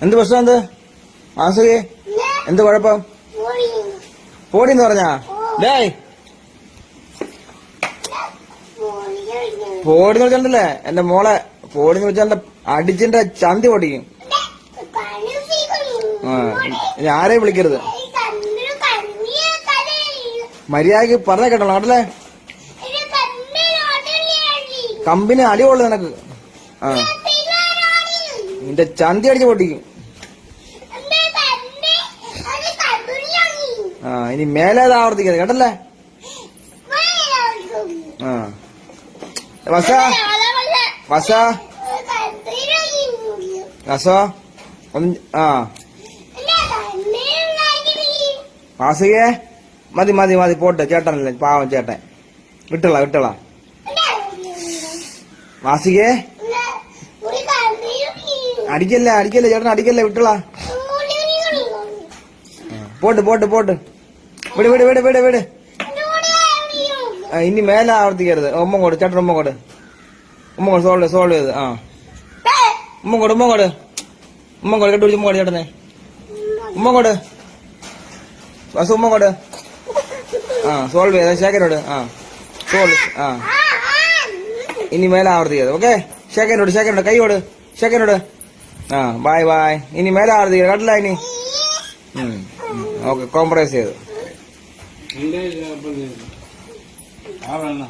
എന്ത് പ്രശ്നം എന്ത് മാസുകെ എന്ത് കുഴപ്പം? പോടി എന്ന് പറഞ്ഞാ? ഡേയ്. പോടിന്ന് വിളിച്ചിട്ടുണ്ടല്ലേ എന്റെ മോളെ പോടിന്ന് വിളിച്ചാൽ അടിച്ചിന്റെ ചന്തി പൊട്ടിക്കും. ഇനി ആരെയും വിളിക്കരുത്. മര്യാദയ്ക്ക് പറഞ്ഞ കേട്ടോ നാട്ടിലെ കമ്പനി അടികൊള്ളു നിനക്ക്. ആ. നിന്റെ ചന്തി അടിച്ച് പൊട്ടിക്കും ആ ഇനി മേലെ അത് ആവർത്തിക്കരുത് കേട്ടല്ലേ ആ വസ വസ വസ ഒന്ന് ആ വാസുകേ മതി മതി മതി പോട്ടെ ചേട്ടനല്ലേ പാവം ചേട്ടൻ വിട്ടള വിട്ടള വാസികേ அடிக்கல அடிக்கல சேட்டன் அடிக்கல விட்டுலாம் போட்டு போட்டு போட்டு. விடு விடு விடு விடு விடு. இனி மேல ஆவர்த்திக்கிறது ரொம்ப கொடு சேட்டன் ரொம்ப கொடு. ரொம்ப கொடு சோல்டு சோல்டு இது. ஆ. ரொம்ப கொடு ரொம்ப கொடு. ரொம்ப கொடு கட்டு ரொம்ப கொடு சேட்டனே ரொம்ப கொடு. பஸ் ரொம்ப கொடு. ஆ சோல்டு ஏதாவது சேகரோடு ஆ. சோல்டு ஆ. இனி மேல ஆவர்த்திக்கிறது ஓகே சேகரோடு சேகரோட கையோடு சேகரோட ആ ബായ് ബായ് ഇനി മേലെ ആവർത്തിക്കരുത് കേട്ടില്ല ഇനി ഓക്കെ കോംപ്രമൈസ് ചെയ്തു എന്റെ ആ വെള്ളം